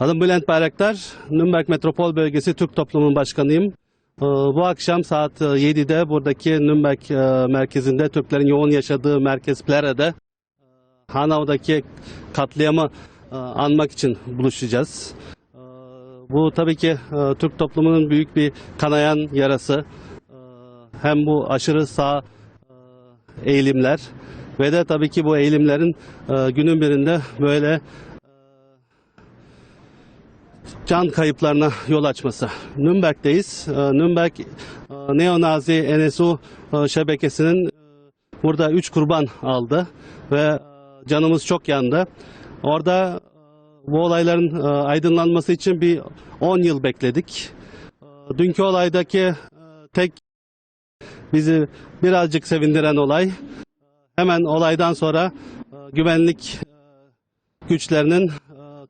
Adım Bülent Bayraktar, Nürnberg Metropol Bölgesi Türk Toplumu Başkanıyım. Ee, Bu akşam saat e, 7'de buradaki Nürnberg e, merkezinde Türklerin yoğun yaşadığı merkez Plere'de e, Hanau'daki katliamı e, anmak için buluşacağız. Bu tabii ki e, Türk toplumunun büyük bir kanayan yarası. Hem bu aşırı sağ e, eğilimler ve de tabii ki bu eğilimlerin e, günün birinde böyle can kayıplarına yol açması. Nürnberg'deyiz. Ee, Nürnberg e, Neonazi NSU e, şebekesinin e, burada 3 kurban aldı ve canımız çok yandı. Orada bu olayların aydınlanması için bir 10 yıl bekledik. Dünkü olaydaki tek bizi birazcık sevindiren olay hemen olaydan sonra güvenlik güçlerinin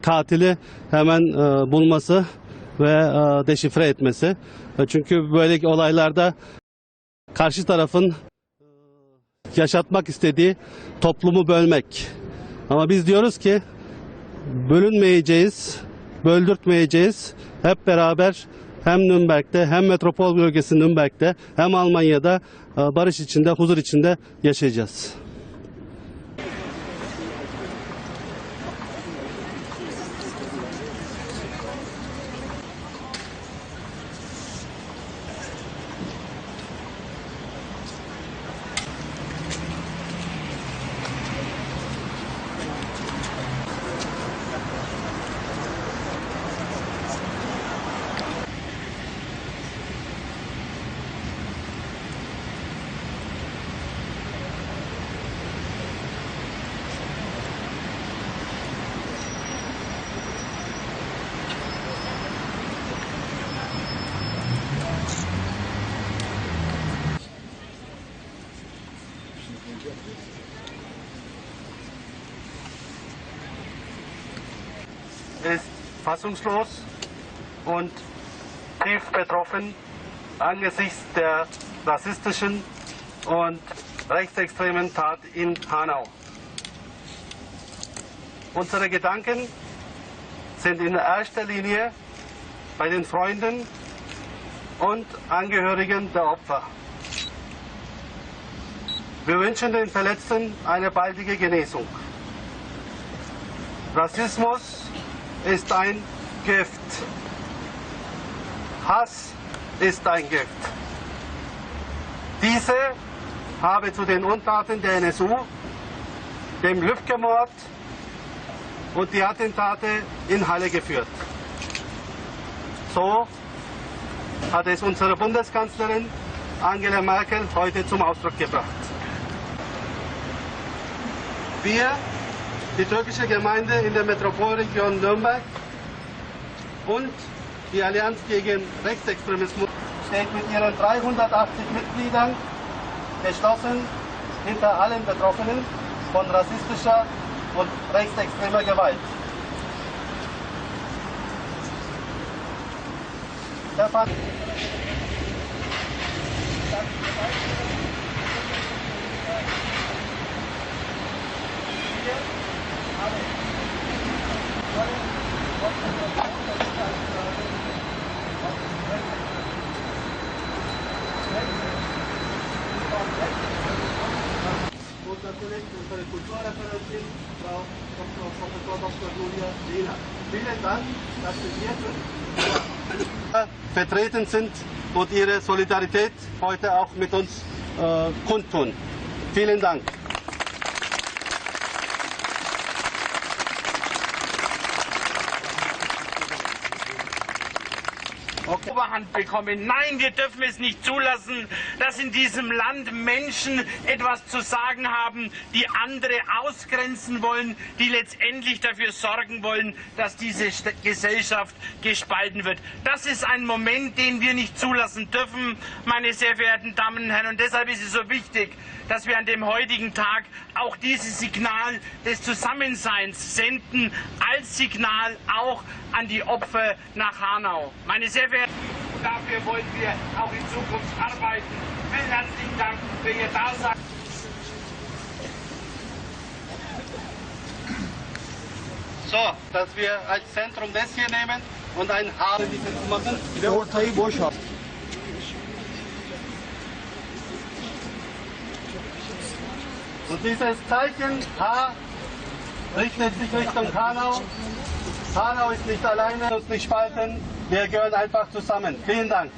katili hemen e, bulması ve e, deşifre etmesi. E, Çünkü böyle olaylarda karşı tarafın e, yaşatmak istediği toplumu bölmek. Ama biz diyoruz ki bölünmeyeceğiz, böldürtmeyeceğiz. Hep beraber hem Nürnberg'de hem metropol bölgesi Nürnberg'de hem Almanya'da e, barış içinde, huzur içinde yaşayacağız. Ist fassungslos und tief betroffen angesichts der rassistischen und rechtsextremen Tat in Hanau. Unsere Gedanken sind in erster Linie bei den Freunden und Angehörigen der Opfer. Wir wünschen den Verletzten eine baldige Genesung. Rassismus ist ein Gift. Hass ist ein Gift. Diese habe zu den Untaten der NSU, dem Lübcke-Mord und die Attentate in Halle geführt. So hat es unsere Bundeskanzlerin Angela Merkel heute zum Ausdruck gebracht. Wir die türkische Gemeinde in der Metropolregion Nürnberg und die Allianz gegen Rechtsextremismus steht mit ihren 380 Mitgliedern geschlossen hinter allen Betroffenen von rassistischer und rechtsextremer Gewalt. Der und natürlich Vielen Dank, dass Sie hier vertreten sind und ihre Solidarität heute auch mit uns äh, kundtun. Vielen Dank. Okay. Oberhand bekommen. Nein, wir dürfen es nicht zulassen, dass in diesem Land Menschen etwas zu sagen haben, die andere ausgrenzen wollen, die letztendlich dafür sorgen wollen, dass diese Gesellschaft gespalten wird. Das ist ein Moment, den wir nicht zulassen dürfen, meine sehr verehrten Damen und Herren. Und deshalb ist es so wichtig, dass wir an dem heutigen Tag auch dieses Signal des Zusammenseins senden, als Signal auch an die Opfer nach Hanau. Meine sehr verehrten Dafür wollen wir auch in Zukunft arbeiten. Vielen herzlichen Dank für Ihr Dasein. So, dass wir als Zentrum das hier nehmen und ein H zu machen. Ve ortayı boş al. Und dieses Zeichen H richtet sich Richtung Hanau. Hanau ist nicht alleine, uns nicht spalten. Wir gehören einfach zusammen. Vielen Dank.